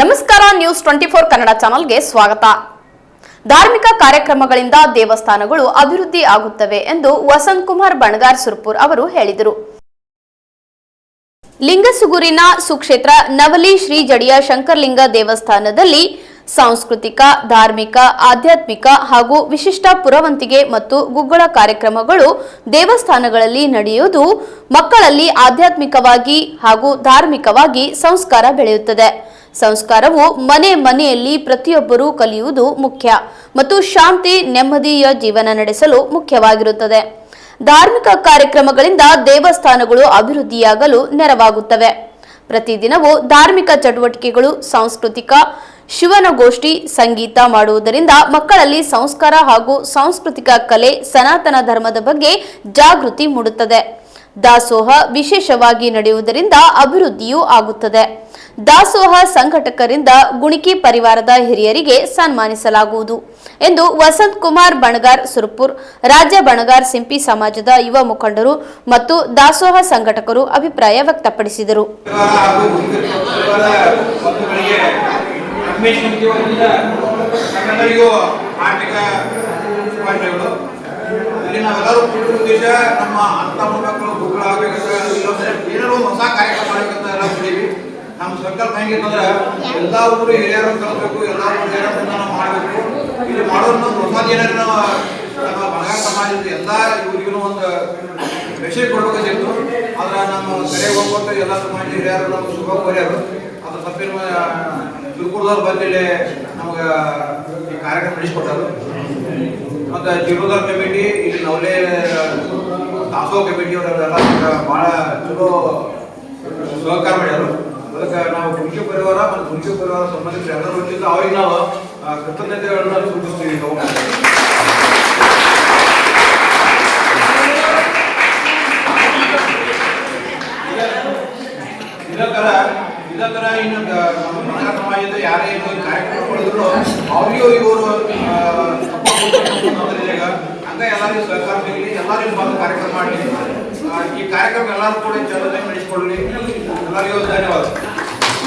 ನಮಸ್ಕಾರ news twenty four Kannada ಚಾನೆಲ್ಗೆ ಸ್ವಾಗತ. ಧಾರ್ಮಿಕ ಕಾರ್ಯಕ್ರಮಗಳಿಂದ ದೇವಸ್ಥಾನಗಳು ಅಭಿವೃದ್ಧಿ ಆಗುತ್ತವೆ ಎಂದು ವಸಂತ್ ಕುಮಾರ್ ಬಣಗಾರ್ ಸುರ್ಪುರ್ ಅವರು ಹೇಳಿದರು. ಲಿಂಗಸುಗೂರಿನ ಸುಕ್ಷೇತ್ರ ನವಲಿ ಶ್ರೀ ಜಡಿಯ ಶಂಕರಲಿಂಗ ದೇವಸ್ಥಾನದಲ್ಲಿ ಸಾಂಸ್ಕೃತಿಕ, ಧಾರ್ಮಿಕ, ಆಧ್ಯಾತ್ಮಿಕ ಹಾಗೂ ವಿಶಿಷ್ಟ ಪುರವಂತಿಗೆ ಮತ್ತು ಗುಗ್ಗಳ ಕಾರ್ಯಕ್ರಮಗಳು ದೇವಸ್ಥಾನಗಳಲ್ಲಿ ನಡೆಯುವುದು ಮಕ್ಕಳಲ್ಲಿ ಆಧ್ಯಾತ್ಮಿಕವಾಗಿ ಹಾಗೂ ಧಾರ್ಮಿಕವಾಗಿ ಸಂಸ್ಕಾರ ಬೆಳೆಯುತ್ತದೆ. ಸಂಸ್ಕಾರವು ಮನೆ ಮನೆಯಲ್ಲಿ ಪ್ರತಿಯೊಬ್ಬರೂ ಕಲಿಯುವುದು ಮುಖ್ಯ ಮತ್ತು ಶಾಂತಿ, ನೆಮ್ಮದಿಯ ಜೀವನ ನಡೆಸಲು ಮುಖ್ಯವಾಗಿರುತ್ತದೆ. ಧಾರ್ಮಿಕ ಕಾರ್ಯಕ್ರಮಗಳಿಂದ ದೇವಸ್ಥಾನಗಳು ಅಭಿವೃದ್ಧಿಯಾಗಲು ನೆರವಾಗುತ್ತವೆ. ಪ್ರತಿದಿನವೂ ಧಾರ್ಮಿಕ ಚಟುವಟಿಕೆಗಳು, ಸಾಂಸ್ಕೃತಿಕ, ಶಿವನಗೋಷ್ಠಿ, ಸಂಗೀತ ಮಾಡುವುದರಿಂದ ಮಕ್ಕಳಲ್ಲಿ ಸಂಸ್ಕಾರ ಹಾಗೂ ಸಾಂಸ್ಕೃತಿಕ ಕಲೆ, ಸನಾತನ ಧರ್ಮದ ಬಗ್ಗೆ ಜಾಗೃತಿ ಮೂಡುತ್ತದೆ. ದಾಸೋಹ ವಿಶೇಷವಾಗಿ ನಡೆಯುವುದರಿಂದ ಅಭಿವೃದ್ಧಿಯೂ ಆಗುತ್ತದೆ. ದಾಸೋಹ ಸಂಘಟಕರಿಂದ ಗುಣಿಕಿ ಪರಿವಾರದ ಹಿರಿಯರಿಗೆ ಸನ್ಮಾನಿಸಲಾಗುವುದು ಎಂದು ವಸಂತ್ ಕುಮಾರ್ ಬಣಗಾರ್ ಸುರ್ಪುರ್, ರಾಜ್ಯ ಬಣಗಾರ್ ಸಿಂಪಿ ಸಮಾಜದ ಯುವ ಮುಖಂಡರು ಮತ್ತು ದಾಸೋಹ ಸಂಘಟಕರು ಅಭಿಪ್ರಾಯ ವ್ಯಕ್ತಪಡಿಸಿದರು. ನಮ್ಮ ಸರ್ಕಾರ ಹೆಂಗಿತ್ತಂದ್ರೆ ಎಲ್ಲ ಊರು ಹಿರಿಯರು ಕಲ್ಬೇಕು ಎಲ್ಲ ಊರು ಹಿರಿಯರನ್ನ ನಾವು ಮಾಡಬೇಕು. ಇಲ್ಲಿ ಮಾಡೋದು ಹೊಸದು ಏನಾದ್ರು ನಾವು ನಮ್ಮ ಬಂಗಾರ ಸಮಾಜದ ಎಲ್ಲ ಇವರಿಗೂ ಒಂದು ಮೆಸೇಜ್ ಕೊಡ್ಬೇಕಿತ್ತು ಆದ್ರೆ ನಮ್ಮ ಕಡೆ ಹೋಗ್ಬೇಕು ಎಲ್ಲ ಸಮಾಜ ಹಿರಿಯರು ನಮ್ಮ ಶುಭ ಕೋರ್ಯರು ಅದ್ರ ತಪ್ಪಿನ ತಿರುಕುಳದವ್ರು ಬಂದಿಲ್ಲಿ ನಮ್ಗೆ ಈ ಕಾರ್ಯಕ್ರಮ ನಡೆಸಿಕೊಟ್ಟರು. ಮತ್ತು ಜೀರೋದರ್ ಕಮಿಟಿ, ಇಲ್ಲಿ ನವಲೆ ದಾಸೋಹ ಕಮಿಟಿ ಅವರೆಲ್ಲ ಭಾಳ ಚಲೋ ಸಹಕಾರ ಮಾಡ್ಯಾರು. ಗುಂಚು ಪರಿವಾರ ಮತ್ತು ವಂಶ ಪರಿವಾರ ಸಂಬಂಧಿಸಿದ ಎಲ್ಲರೂ ವತಿಯಿಂದ ಅವ್ರಿಗೆ ನಾವು ಕೃತಜ್ಞತೆಗಳನ್ನ ಸೂಚಿಸ್ತೀವಿ ನಾವು ಇದೇ ತರ ಇದೇ ತರ ಇನ್ನು ನಮ್ಮ ಸಮಾಜದ ಯಾರೇ ಕಾರ್ಯಕ್ರಮ ಮಾಡಿದ್ರು ಅವ್ರಿಗೂ ಇವರು ಈಗ ಹಂಗ ಎಲ್ಲರಿಗೂ ಸಹಕಾರ ಸಿಗಲಿ ಎಲ್ಲರಿಗೂ ಬಂದು ಕಾರ್ಯಕ್ರಮ ಮಾಡಲಿ ಈ ಕಾರ್ಯಕ್ರಮ ಎಲ್ಲರೂ ಕೂಡ ಚಲನೆ ನಡೆಸಿಕೊಳ್ಳಲಿ ಎಲ್ಲರಿಗೂ ಧನ್ಯವಾದ.